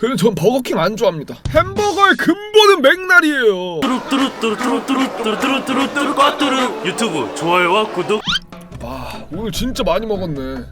그래서 전 버거킹 안 좋아합니다. 햄버거의 근본은 맥날이에요. 뚜루뚜루뚜루뚜루뚜루뚜루뚜루뚜루 유튜브 좋아요와 구독 아 오늘 진짜 많이 먹었네.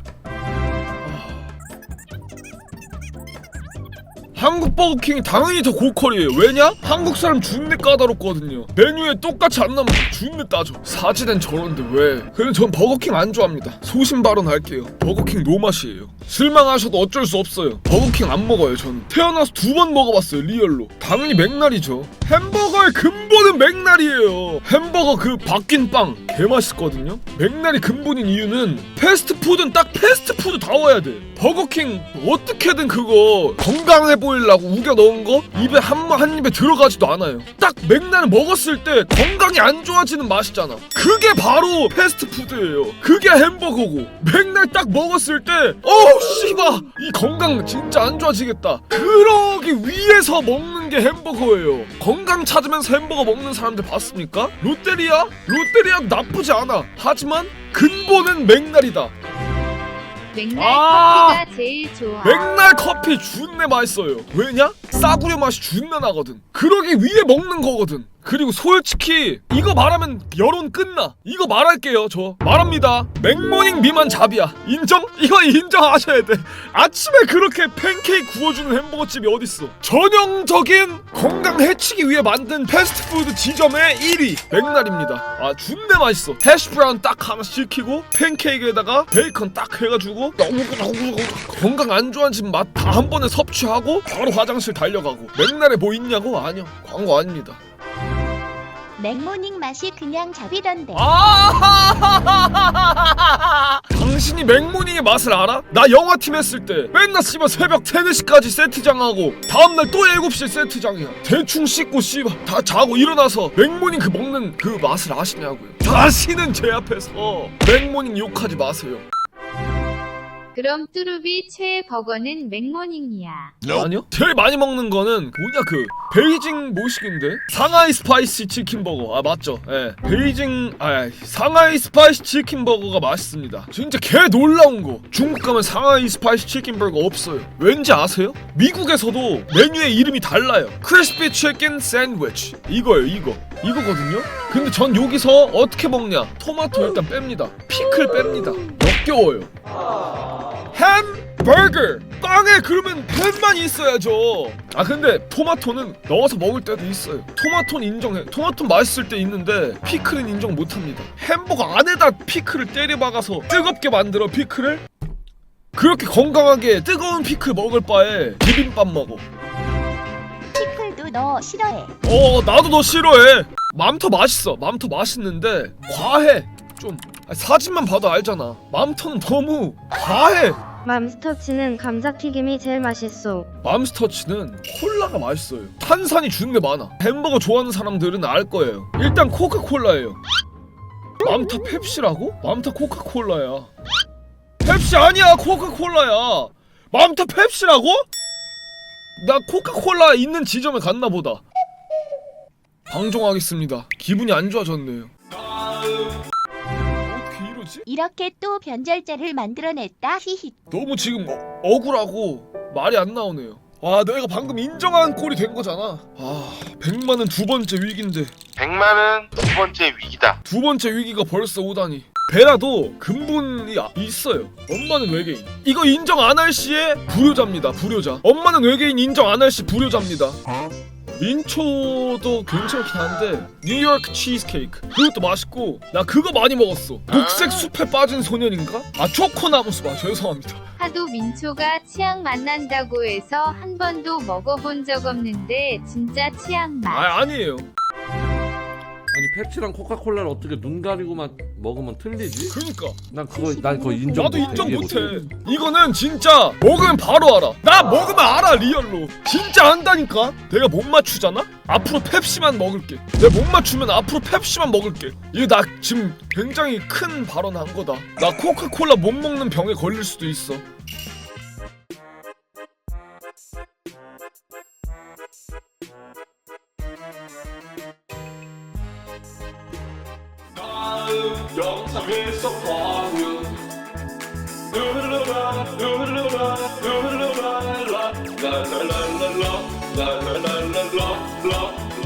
한국 버거킹이 당연히 더 고퀄이에요. 왜냐? 한국 사람 준내 까다롭거든요. 메뉴에 똑같이 안 나오면 준내 따져. 사지는 저런데 왜? 그래서 전 버거킹 안 좋아합니다. 소신 발언할게요. 버거킹 노맛이에요. 실망하셔도 어쩔 수 없어요. 버거킹 안 먹어요 저는. 태어나서 두 번 먹어봤어요 리얼로. 당연히 맥날이죠. 햄버거의 근본은 맥날이에요. 햄버거 그 바뀐 빵 개맛있거든요. 맥날이 근본인 이유는 패스트푸드는 딱 패스트푸드 다워야 돼. 버거킹 어떻게든 그거 건강해 보 이려고 우겨 넣은 거 입에 한, 한 입에 들어가지도 않아요. 딱 맥날을 먹었을 때 건강이 안 좋아지는 맛이잖아. 그게 바로 패스트푸드예요. 그게 햄버거고 맥날 딱 먹었을 때 어우 씨발 이 건강 진짜 안 좋아지겠다. 그러기 위해서 먹는 게 햄버거예요. 건강 찾으면서 햄버거 먹는 사람들 봤습니까? 롯데리아? 롯데리아 나쁘지 않아. 하지만 근본은 맥날이다. 맥날 아! 커피가 제일 좋아. 맥날 커피 준내 맛있어요. 왜냐? 싸구려 맛이 준내 나거든. 그러기 위해 먹는 거거든. 그리고 솔직히 이거 말하면 여론 끝나. 이거 말할게요. 저 말합니다. 맥모닝 미만 잡이야. 인정? 이거 인정하셔야 돼. 아침에 그렇게 팬케이크 구워주는 햄버거집이 어딨어? 전형적인 건강 해치기 위해 만든 패스트푸드 지점의 1위 맥날입니다. 아 준내 맛있어. 해시브라운 딱 하나 시키고 팬케이크에다가 베이컨 딱 해가지고 너무 건강 안 좋아진 맛다 한 번에 섭취하고 바로 화장실 달려가고 맥날에 뭐 있냐고 아니요 광고 아닙니다. 맥모닝 맛이 그냥 잡이던데. 아 당신이 맥모닝의 맛을 알아? 나 영화팀 했을 때 맨날 씨발 새벽 3, 4시까지 세트장하고 다음날 또 7시에 세트장이야 대충 씻고 씨발 다 자고 일어나서 맥모닝 그 먹는 그 맛을 아시냐고요 다시는 제 앞에서 맥모닝 욕하지 마세요 그럼 뚜루비 최애 버거는 맥모닝이야. 아니요? 제일 많이 먹는 거는 뭐냐 그 베이징 모식인데? 상하이 스파이시 치킨 버거. 아 맞죠? 예. 베이징 아 상하이 스파이시 치킨 버거가 맛있습니다. 진짜 개 놀라운 거. 중국 가면 상하이 스파이시 치킨 버거 없어요. 왠지 아세요? 미국에서도 메뉴의 이름이 달라요. 크리스피 치킨 샌드위치. 이거예요 이거. 이거거든요? 근데 전 여기서 어떻게 먹냐? 토마토 일단 뺍니다. 피클 뺍니다. 역겨워요 햄버거. 빵에 그러면 팬만 있어야죠. 아 근데 토마토는 넣어서 먹을 때도 있어요. 토마토는 인정해. 토마토 맛있을 때 있는데 피클은 인정 못합니다. 햄버거 안에다 피클을 때려박아서 뜨겁게 만들어 피클을? 그렇게 건강하게 뜨거운 피클 먹을 바에 비빔밥 먹어. 피클도 너 싫어해. 어 나도 너 싫어해. 맘터 맛있어. 맘터 맛있는데 과해. 좀 아니, 사진만 봐도 알잖아. 맘터는 너무 과해 맘스터치는 감자튀김이 제일 맛있어. 맘스터치는 콜라가 맛있어요. 탄산이 주는 게 많아. 햄버거 좋아하는 사람들은 알 거예요. 일단 코카콜라예요. 맘타 펩시라고? 맘타 코카콜라야. 펩시 아니야 코카콜라야. 맘타 펩시라고? 나 코카콜라 있는 지점에 갔나 보다. 방종하겠습니다. 기분이 안 좋아졌네요. 이러지? 이렇게 또 변절자를 만들어냈다. 히히. 너무 지금 어, 억울하고 말이 안 나오네요. 와 내가 방금 인정한 꼴이 된 거잖아. 아 100만은 두 번째 위기인데 100만은 두 번째 위기다. 두 번째 위기가 벌써 오다니. 베라도 근본이 아- 있어요. 엄마는 외계인. 이거 인정 안 할 시에 불효자입니다. 불효자. 엄마는 외계인 인정 안 할 시 불효자입니다. 민초도 괜찮긴 한데 뉴욕 치즈케이크 그것도 맛있고 나 그거 많이 먹었어. 녹색 숲에 빠진 소년인가? 아 초코나무 수박 죄송합니다. 하도 민초가 치약 맛난다고 해서 한 번도 먹어본 적 없는데 진짜 치약 맛. 아 아니에요. 아니 펩시랑 코카콜라를 어떻게 눈 가리고만 먹으면 틀리지? 그러니까 난 그거 난 그거 인정 나도 못해. 인정 이해 못해. 이거는 진짜 먹으면 바로 알아. 나 먹으면 알아 리얼로. 진짜 안다니까. 내가 못 맞추잖아. 앞으로 펩시만 먹을게. 내가 못 맞추면 앞으로 펩시만 먹을게. 이거 나 지금 굉장히 큰 발언 한 거다. 나 코카콜라 못 먹는 병에 걸릴 수도 있어. 영상에서 봐요 룰루라 룰루라 룰루라 라라라라라 라라라라라 라